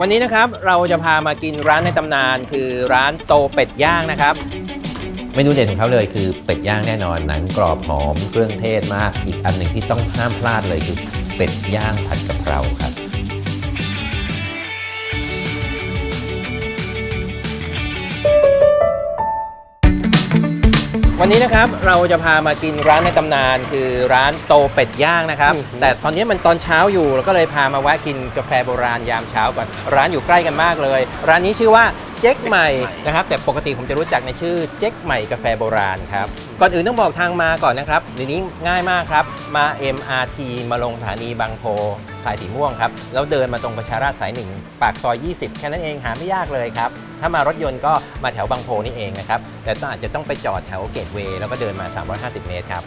วันนี้นะครับเราจะพามากินร้านในตำนาน คือร้านโตเป็ดย่างนะครับเมนูเด่นของเขาเลยคือเป็ดย่างแน่นอนหนังกรอบหอมเครื่องเทศมาก อีกอันหนึ่งที่ต้องห้ามพลาดเลยคือเป็ดย่างผัดกะเพราครับ วันนี้นะครับเราจะพามากินร้านในตำนาน คือร้านโตเป็ดย่างนะครับ แต่ตอนนี้มันตอนเช้าอยู่เราก็เลยพามาแวะกินกาแฟโบราณยามเช้าก่อนร้านอยู่ใกล้กันมากเลย ร้านนี้ชื่อว่าเจ๊กใหม่นะครับ แต่ปกติผมจะรู้จักในชื่อเจ๊กใหม่กาแฟโบราณครับก่อนอื่นต้องบอกทางมาก่อนนะครับเดี๋ยวนี้ง่ายมากครับมา MRT มาลงสถานีบางโพสายสีม่วงครับแล้วเดินมาตรงประชาราษฎร์สายหนึ่งปากซอย 20 แค่นั้นเองหาไม่ยากเลยครับ ถ้ามารถยนต์ก็มาแถวบางโพนี่เองนะครับ แต่ต้องอาจจะต้องไปจอดแถวเกตเวย์แล้วก็เดินมา 350 เมตรครับ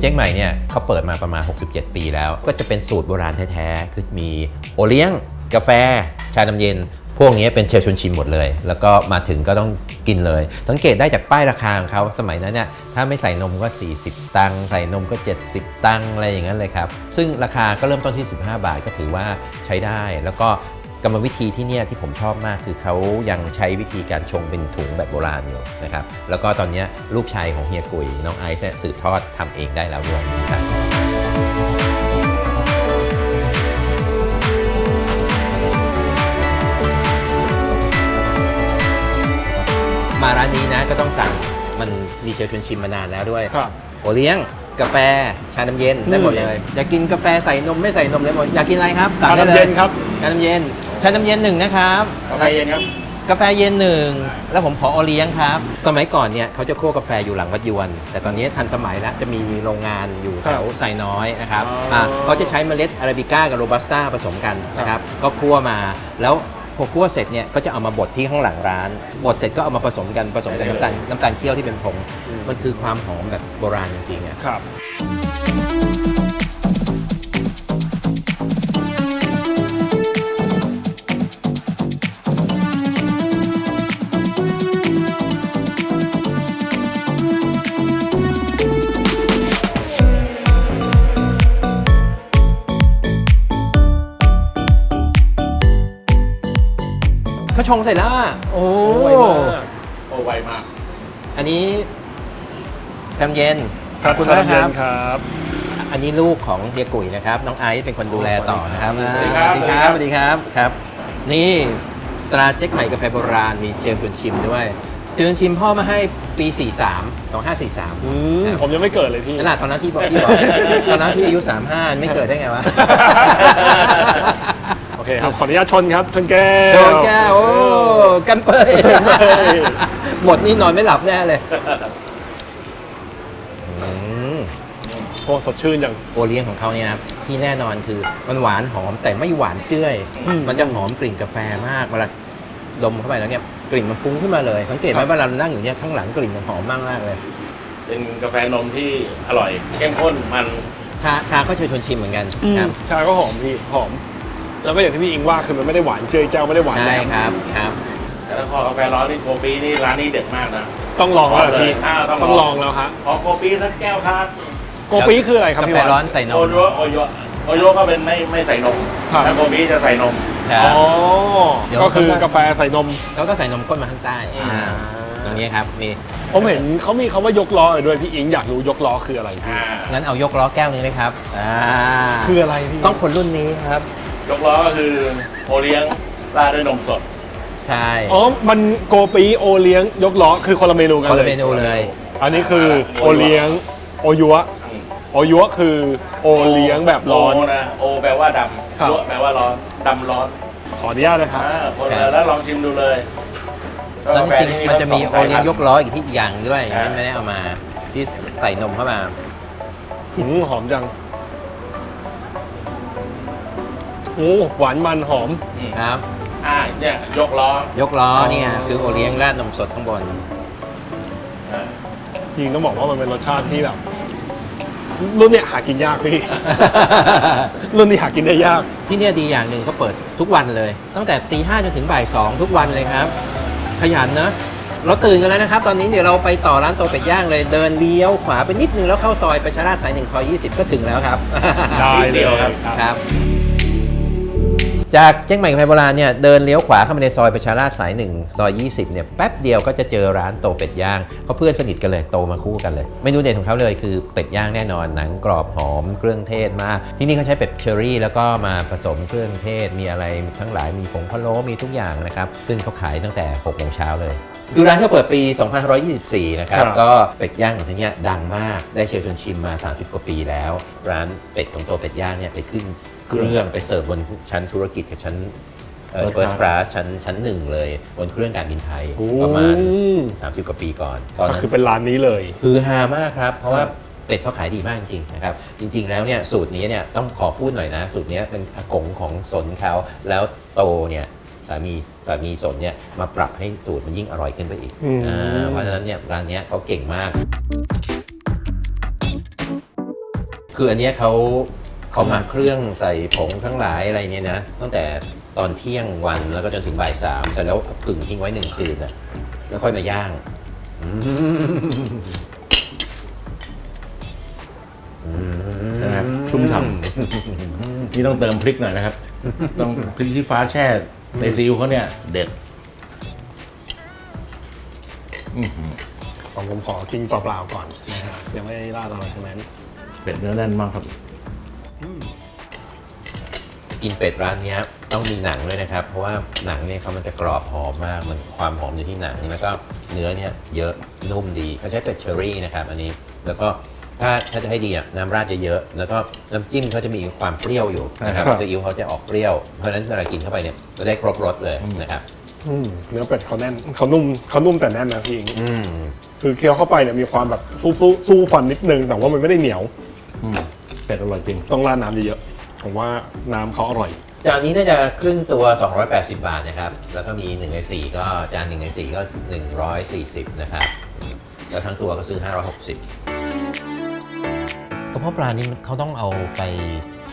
เจ๊งใหม่เนี่ยเขาเปิดมาประมาณ 67 ปีแล้ว ก็จะเป็นสูตรโบราณแท้ๆ คือมีโอเลี้ยง กาแฟ ชาน้ำเย็นพวกนี้เป็นเชลชวนชิมหมดเลย แล้วก็มาถึงก็ต้องกินเลย สังเกตได้จากป้ายราคาของเขาสมัยนั้นเนี่ย ถ้าไม่ใส่นมก็ 40 ตังค์ ใส่นมก็ 70 ตังค์ อะไรอย่างนั้นเลยครับ ซึ่งราคาก็เริ่มต้นที่ 15 บาทก็ถือว่าใช้ได้ แล้วก็ กรรมวิธีที่เนี่ยที่ผมชอบมากคือเขายังใช้วิธีการชงเป็นถุงแบบโบราณอยู่นะครับ แล้วก็ตอนเนี้ยลูกชายของเฮียกุย น้องไอซ์เนี่ยสืบทอดทำเองได้แล้วด้วยนะครับมาร้านนี้นะก็ต้องสั่งมันดีเชลชวนชิมมานานแล้วด้วยครับโอเลี้ยงกาแฟชาน้ำเย็นได้หมดเลยอยากกินกาแฟใส่นมไม่ใส่นมได้หมดอยากกินอะไรครับสั่งชาได้น้ำเลเย็ยนครับชาน้ำเย็น ชาน้ำเย็นหนึ่งนะครับ กาแฟเย็นครับ กาแฟเย็นหนึ่งแล้วผมขอโอเลี้ยงครับ สมัยก่อนเนี่ยเขาจะคั่วกาแฟอยู่หลังวัดยวน แต่ตอนนี้ทันสมัยแล้วจะมีโรงงานอยู่แถวไซน้อยนะครับอ๋ออ่าเขาจะใช้เมล็ดอาราบิก้ากับโรบัสต้าผสมกันนะครับก็คั่วมาแล้วพอคั่วเสร็จเนี่ยก็จะเอามาบดที่ข้างหลังร้านบดเสร็จก็เอามาผสมกันผสมกับน้ำตาลน้ำตาลเคี่ยวที่เป็นผงมันคือความหอมแบบโบราณจริงๆอะ ครับ ชงเสร็จแล้วอะโอ้โอ้ยมากโอ้ไวมาก อันนี้แซมเย็นครับขอบคุณชามากน้ำคเย็รับ นครับ อันนี้ลูกของเฮียกุยนะครับ น้องไอซ์เป็นคนดูแลต่อนะครับสวัสสดีวัสครับดีครับสวัสดีครับครับ นี่ตราเจ๊กใหม่กาแฟโบราณมีเชลชวนชิมด้วยเชลชวนชิมพ่อมาให้ปี 43 2543 อืมผมยังไม่เกิดเลยพี่ นั่นแหละตอนนั้นที่บอกที่บอก ตอนนั้นพี่อายุ 35 ไม่เกิดได้ไงวะโอ เคครับ ขออนุญาตชนครับ ชนแก้ว โดนแก้วโอ้กันเปยกันเปยหมดนี่นอนไม่หลับแน่เลยอืมโอ้สดชื่นอย่าง โอเลี้ยงของเขาเนี่ยนะครับที่แน่นอนคือมันหวานหอมแต่ไม่หวานเจ้ยอืม มันจะหอมกลิ่นกาแฟมากเวลาดมเข้าไปแล้วเนี่ยกลิ่นมันฟุ้งขึ้นมาเลยสังเกตไหมครับเวลาเรานั่งอยู่เนี่ยข้างหลังกลิ่นมันหอมมากมากๆเลย เป็นกาแฟนมที่อร่อย เข้มข้นมัน ชาชาก็เชิญชวนชิมเหมือนกันครับ ชาก็หอมพี่ หอม แล้วก็อย่างที่พี่อิงว่าคือมันไม่ได้หวานเจยเจ้าไม่ได้หวานใช่แรงครับครับ แต่ถ้าพอกาแฟร้อนนี่โคปีนี่ร้านนี้เด็ดมากนะต้องลองแล้วเหรอพี่อ่าต้องลองต้องลองแล้วฮะขอโคปีสักแก้วครับโกปีคืออะไรครับกาพี่แฟวันร้อนใส่นโอม โยโอโยโอโยก็เป็นไม่ไม่ใส่นมครับ ถ้าโคปีจะใส่นม ครับ อ๋อเดี๋ยว ก็คือกาแฟใส่นมแล้วก็ใส่นมข้นมาข้างใต้อืมอ่าตรงนี้ครับมีผมเห็นเขามีคาว่ายกล้ออยู่ด้วยพี่อิงอยากรู้ยกล้อคืออะไรพี่อ่างั้นเอายกล้อแก้วหนึงเลยครับอ่าคืออะไรพี่ ต้องคนรุ่นนี้ครับ ยกล้อก็คือโอเลี้ยงราดด้วยนมสด ใช่อ๋อ มันโกปีโอเลี้ยงยกล้อคือคนละเมนูกันคนเลละย เมนูเลย อันนี้คือโอเลี้ยงโอยัวอืม โอยัวคือโอเลี้ยงแบบร้อน โนะโอแปลว่าดครับำยัวแปลว่าร้อนดำร้อนขออนุญาตนะครับ อ่าคนละแล้วลองชิมดูเลยแล้วจริงๆมันจะมีโอเลี้ยงยกล้ออีกที่อีกอย่างด้วยอ่าไม่ได้เอามาที่ใส่นมเข้ามาหืมหอมจัง โอ้หวานมันหอมอืมครับ อ่าเนี่ยยกล้อยกล้อเนี่ยคือโอเลี้ยงราดนมสดข้างบน อ่าจริงต้องบอกว่ามันเป็นรสชาติที่แบบ รุ่นเนี้ยหากินยากพี่ รุ่นนี้หากินได้ยาก ที่เนี่ยดีอย่างหนึ่งเขาเปิดทุกวันเลย ตั้งแต่ตีห้าจนถึงบ่ายสองทุกวันเลยครับ ขยันนะเราตื่นกันแล้วนะครับ ตอนนี้เดี๋ยวเราไปต่อร้านโตเป็ดย่างเลยเดินเลี้ยวขวาไปนิดนึงแล้วเข้าซอยประชาราษฎร์สายหนึ่งซอยยี่สิบก็ถึงแล้วครับ ได้นิดเดียวเลยครับ ครับ จากเชียงใหม่กาแฟโบราณเนี่ยเดินเลี้ยวขวาเข้ามาในซอยประชาราษฎร์สายหนึ่งซอย 20เนี่ยแป๊บเดียวก็จะเจอร้านโตเป็ดย่างเพราะเพื่อนสนิทกันเลยโตมาคู่กันเลยเมนูเด่นของเขาเลยคือเป็ดย่างแน่นอนหนังกรอบหอมเครื่องเทศมาก ที่นี่เขาใช้เป็ดเชอรี่ แล้วก็มาผสมเครื่องเทศมีอะไรทั้งหลายมีผงพะโล้มีทุกอย่างนะครับซึ่งเขาขายตั้งแต่6โมงเช้าเลยคือร้านเขาเปิดปี 2524 นะครับ ครับ ก็เป็ดย่างของที่เนี่ยดังมาก ได้เชิญชวนชิมมา 30 กว่าปีแล้ว ร้านเป็ดของโตเป็ดย่างเนี่ยไปขึ้น เครื่องไปเสิร์ฟบนชั้นธุรกิจกับชั้นเอ่อ First first class class ชั้นชั้นหนึ่งเลยบนเครื่องการบินไทยโอ้ ประมาณ 30 กว่าปีก่อนตอนก็นั้นคือเป็นร้านนี้เลย คือฮามากครับ เพราะว่าเป็ดเขาขายดีมากจริงๆนะครับ จริง ๆ แล้วเนี่ยสูตรนี้เนี่ยต้องขอพูดหน่อยนะ สูตรนี้เป็นอากงของสนเขาแล้วโตเนี่ยสามีสามีสนเนี่ยมาปรับให้สูตรมันยิ่งอร่อยขึ้นไปอีกอืม อ่าเพราะฉะนั้นเนี่ยร้านเนี้ยเขาเก่งมาก คืออันเนี้ยเขา เขาหมักเครื่องใส่ผงทั้งหลายอะไรเนี่ยนะ ตั้งแต่ตอนเที่ยงวันแล้วก็จนถึงบ่ายสามเสร็จแล้วผึ่งทิ้งไว้หนึ่งคืนนะแล้วค่อยมาย่างอืมนะครับชุ่มฉ่ำนี่ต้องเติมพริกหน่อยนะครับ ต้องพริกที่ฟ้าแช่ในซีอิ๊วเขาเนี่ย เด็ดอื้อหือผมผมขอกินเปล่าๆก่อนนะฮะยังไม่ราดอะไรทั้งนั้นเป็ดเนื้อแน่นมากครับ กินเป็ดร้านเนี้ยต้องมีหนังด้วยนะครับ เพราะว่าหนังเนี่ยเขามันจะกรอบหอมมากมันความหอมอยู่ที่หนัง แล้วก็เนื้อเนี่ยเยอะนุ่มดีเขาใช้เป็ดเชอรี่นะครับอันนี้แล้วก็ถ้าถ้าจะให้ดีอะน้ำราดเยอะๆแล้วก็น้ำจิ้มเขาจะมีความเปรี้ยวอยู่นะครับครับซีอิ๊วเขาจะออกเปรี้ยวเพราะฉะนั้นเวลากินเข้าไปเนี่ยจะได้ครบรสเลยนะครับอืมเนื้อเป็ดเขาแน่นเขานุ่มเขานุ่มแต่แน่นนะพี่อืมคือเคี้ยวเข้าไปเนี่ยมีความแบบสู้สู้สู้ฟันนิดนึง แต่ว่ามันไม่ได้เหนียวอืมเป็ดอร่อยจริง ต้องราดน้ำเยอะๆ ผมว่าน้ำเขาอร่อย จานนี้น่าจะครึ่งตัว 280 บาทนะครับ แล้วก็มี 1 ใน 4 ก็จาน1ใน 4 ก็ 140 นะครับ แล้วทั้งตัวก็ซื้อ 560กระเพาะปลานี่เขาต้องเอาไป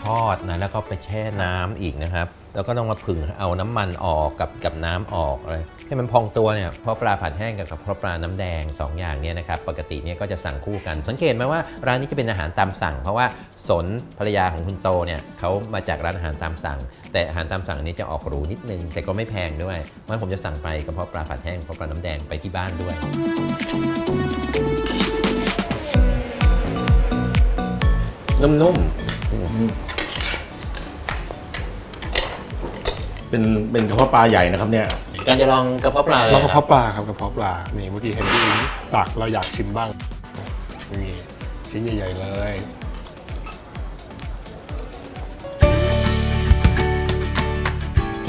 ทอดนะ แล้วก็ไปแช่น้ำอีกนะครับ แล้วก็ต้องมาผึ่งเอาน้ำมันออกกับกับน้ำออกอะไรให้มันพองตัวเนี่ยเพราะปลาผัดแห้งกับเพราะปลาน้ำแดง 2 อย่างเนี่ยนะครับปกติเนี่ยก็จะสั่งคู่กัน สังเกตไหมว่าร้านนี้จะเป็นอาหารตามสั่ง เพราะว่าสนภรรยาของคุณโตเนี่ยเขามาจากร้านอาหารตามสั่ง แต่อาหารตามสั่งนี้จะออกหรูนิดนึงแต่ก็ไม่แพงด้วยเพราะฉะนั้นผมจะสั่งไปกระเพาะปลาผัดแห้งกระเพาะปลาน้ำแดงไปที่บ้านด้วยนุ่ม เป็นเป็นกระเพาะปลาใหญ่นะครับเนี่ยๆการจะลองกระเพาะปลาเลยแล้วกระนะเพาะปลาครับกระเพาะปลานี่เมื่อกี้เห็นพี่อิงตักเราอยากชิมบ้างนี่ชิ้นใหญ่ๆเลย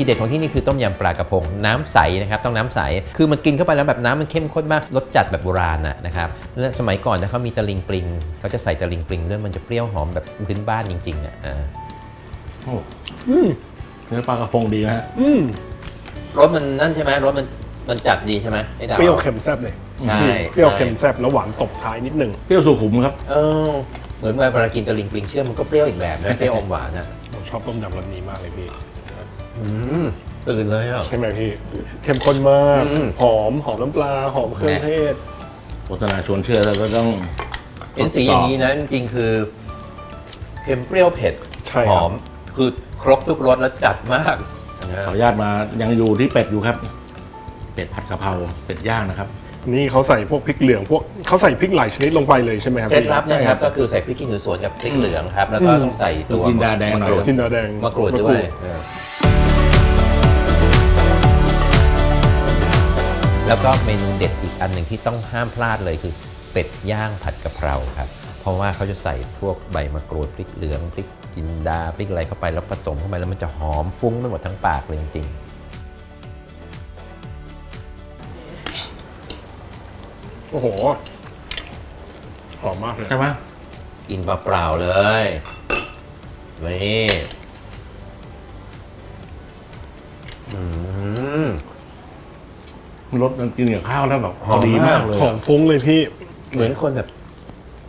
ทีเด็ดของที่นี่คือต้มยำปลากระพงน้ำใสนะครับต้องน้ำใส คือมันกินเข้าไปแล้วแบบน้ำมันเข้มข้นมากรสจัดแบบโบราณนะนะครับและสมัยก่อนนะเขามีตะลิงปลิงเขาจะใส่ตะลิงปลิงด้วยมันจะเปรี้ยวหอมแบบพื้นบ้านจริงๆอะอ่าโอ้อืม เนื้อปลากระพงดีนะฮะอืมรสมันนั่นใช่ไหมรสมันมันจัดดีใช่ไหมไอ้ดาว เปรี้ยวเค็มแซ่บเลยใช่ เปรี้ยวเค็มแซ่บแล้วหวานตบท้ายนิดนึงเปรี้ยวสุขุมครับ เออเหมือนเวลากินตะลิงปลิงเชื่อมมันก็เปรี้ยวอีกแบบนะเปรี้ยวอมหวานนะผมชอบต้มยำรสนี้มากเลยพี่ อืมตื่นเลยอะ ใช่ไหมพี่เข้มข้นมาก อืม หอมหอมน้ำปลาหอมเครื่องเทศ โฆษณาชวนเชื่อแล้วก็ต้องเป็นสีอย่างนี้นะจริงๆคือเค็มเปรี้ยวเผ็ดใช่หครัอบ ม คือครบทุกรสแล้วจัดมากนะขออนุญาตมายังอยู่ที่เป็ดอยู่ครับ เป็ดผัดกะเพราเป็ดย่างนะครับ นี่เขาใส่พวกพริกเหลืองพวกเขาใส่พริกหลายชนิดลงไปเลยใช่ไหมครับเคล็ดพี่ ลับนะครับ ก็คือใส่พริกขี้หนูสวนกับพริกเหลืองครับ แล้วก็ต้องใส่ตัวจินดาแดงหน่อย มะกรูจินดาแดงมะกรูดด้วยเออแล้วก็เมนูเด็ดอีกอันหนึ่งที่ต้องห้ามพลาดเลยคือ เป็ดย่างผัดกะเพราครับเพ ราะว่าเขาจะใส่พวกใบมะกรูดพริกเหลืองพริกจินดาพริกอะไรเข้าไปแล้วผสมเข้าไปแล้วมันจะหอมฟุ้งไปหมดทั้งปากเลยจริงโอ้โห หอมมากเลยใช่ไหมๆกินเปล่าๆเลยนี่อืมรสมันกินกับข้าวแล้วแบบหอมดีมามากกเลยหอมฟุ้งเลยพี่ เหมือนคนแบบ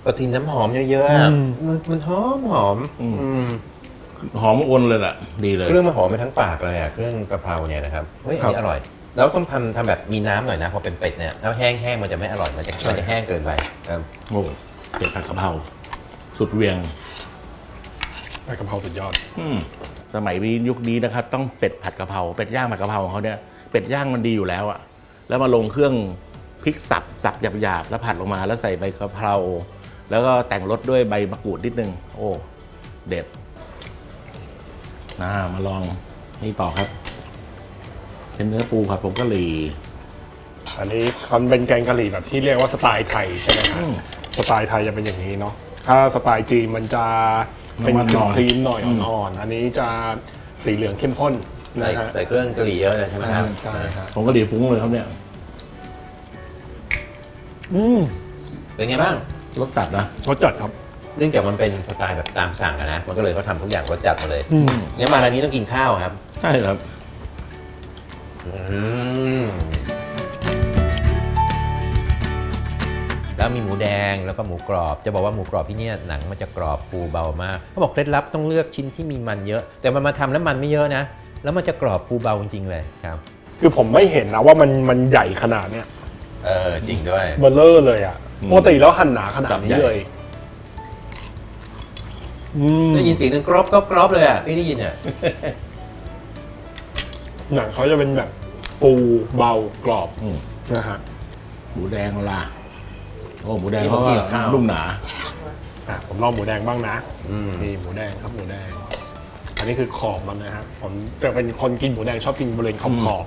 กระทินน้ำหอมเยอะๆอะอืมมันมันหอมหอมอืมอืมหอมอ้วนเลยแหละดีเลย เครื่องมันหอมไปทั้งปากเลยอะ เครื่องกะเพราเนี่ยนะครับ เฮ้ยอันนี้อร่อย แล้วต้องทำทำแบบมีน้ำหน่อยนะเพราะเป็นเป็ดเนี่ยถ้าแห้งๆมันจะไม่อร่อยมันจะมันจะแห้งเกินไปครับโอ้เป็ดผัดกะเพราสุดเวียงใบกะเพราสุดยอด อืมสมัยนี้ยุคนี้นะครับ ต้องเป็ดผัดกะเพราเป็ดย่างผัดกะเพราของเขาเนี่ยเป็ดย่างมันดีอยู่แล้วอะแล้วมาลงเครื่องพริกสับสับหยาบๆแล้วผัดลงมาแล้วใส่ใบกะเพรา แล้วก็แต่งรสด้วยใบมะกรูดนิดนึง โอ้ เด็ดนะมาลองนี่ต่อครับ เป็นเนื้อปูครับผมก็หรี่อันนี้มันเป็นแกงกะหรี่แบบที่เรียกว่าสไตล์ไทยใช่ไหมครับอืมสไตล์ไทยจะเป็นอย่างนี้เนาะถ้าสไตล์จีนมันจะเป็นน้ำมันหน่อยครีมหน่อยอืมอ่อนๆอันนี้จะสีเหลืองเข้มข้นใส่นะฮะใส่เครื่องกะหรี่เยอะเลยใช่ไหมครับใช่ครับผมก็หรี่ฟุ้งเลยครับเนี่ย อืมเป็นไงบ้าง รสจัดนะรสจัดครับ เนื่องจากมันเป็นสไตล์แบบตามสั่งอะนะ มันก็เลยเขาทำทุกอย่างรสจัดมาเลยอืม งั้นมาร้านนี้ต้องกินข้าวครับ ใช่ครับ อืมแล้วมีหมูแดงแล้วก็หมูกรอบ จะบอกว่าหมูกรอบที่เนี่ยหนังมันจะกรอบฟูเบามากเขาบอกเคล็ดลับต้องเลือกชิ้นที่มีมันเยอะ แต่มันมาทำแล้วมันไม่เยอะนะ แล้วมันจะกรอบฟูเบาจริงๆเลยครับ คือผมไม่เห็นนะว่ามันมันใหญ่ขนาดเนี้ยเออจริงด้วย เบลเลอร์เลยอะอืม ปกติแล้วหั่นหนาขนาดสับนี้ใหญ่เลยอืมได้ยินเสียงนึงกรอบกรอบกรอบเลยอะพี่ได้ยินอะหนังเขาจะเป็นแบบปูเบากรอบอืมนะฮะหมูแดงเวลาโอ้หมูแดงนี่เพผมราะกิว่านกับข้าวนุ่มหนาอะผมลองหมูแดงบ้างนะอืมนี่หมูแดงครับหมูแดง อันนี้คือขอบมันนะฮะผมจะเป็นคนกินหมูแดงชอบกินบริเวณขอบขอบ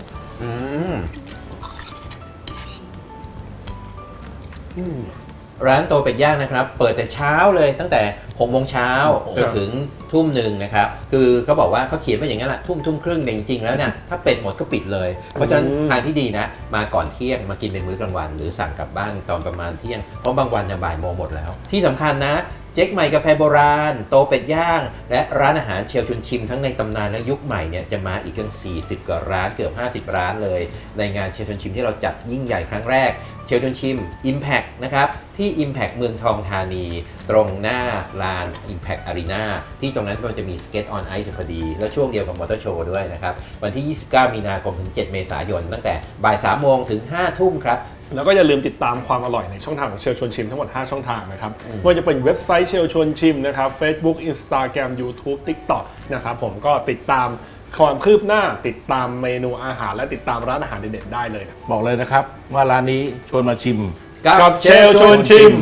ร้านโตเป็ดย่างนะครับ เปิดแต่เช้าเลยตั้งแต่6โมงเช้าโอ้จนถึงทุ่มหนึ่งนะครับ คือเขาบอกว่าเขาเขียนไว้อย่างนั้นแหละทุ่มทุ่มครึ่งแต่จริงๆแล้วเนี่ยถ้าเป็ดหมดก็ปิดเลย เพราะฉะนั้นทางที่ดีนะ มาก่อนเที่ยงมากินเป็นมื้อกลางวัน หรือสั่งกลับบ้านตอนประมาณเที่ยงเพราะบางวันจะบ่ายโมงหมดแล้ว ที่สำคัญนะเจ๊กใหม่กาแฟโบราณ โตเป็ดย่าง และร้านอาหารเชลชวนชิมทั้งในตำนานและยุคใหม่เนี่ยจะมาอีกถึง40 กว่าร้านเกือบ 50 ร้านเลย ในงานเชลชวนชิมที่เราจัดยิ่งใหญ่ครั้งแรกเชลชวนชิม Impact นะครับ ที่ Impact เมืองทองธานี ตรงหน้าลาน Impact Arena ที่ตรงนั้นมันจะมีสเก็ตออนไอซ์พอดี แล้วช่วงเดียวกับมอเตอร์โชว์ด้วยนะครับ วันที่ 29 มีนาคมถึง 7 เมษายน ตั้งแต่บ่าย 3 โมงถึง 5 ทุ่มครับ แล้วก็อย่าลืมติดตามความอร่อยในช่องทางของเชลชวนชิมทั้งหมด 5 ช่องทางนะครับไม่ว่าจะเป็นเว็บไซต์เชลชวนชิมนะครับ Facebook Instagram YouTube TikTok นะครับผมก็ติดตาม ความคืบหน้าติดตามเมนูอาหารและติดตามร้านอาหารเด็ดๆได้เลยนะบอกเลยนะครับ ว่าร้านนี้ชวนมาชิม กับเชลชวนชิม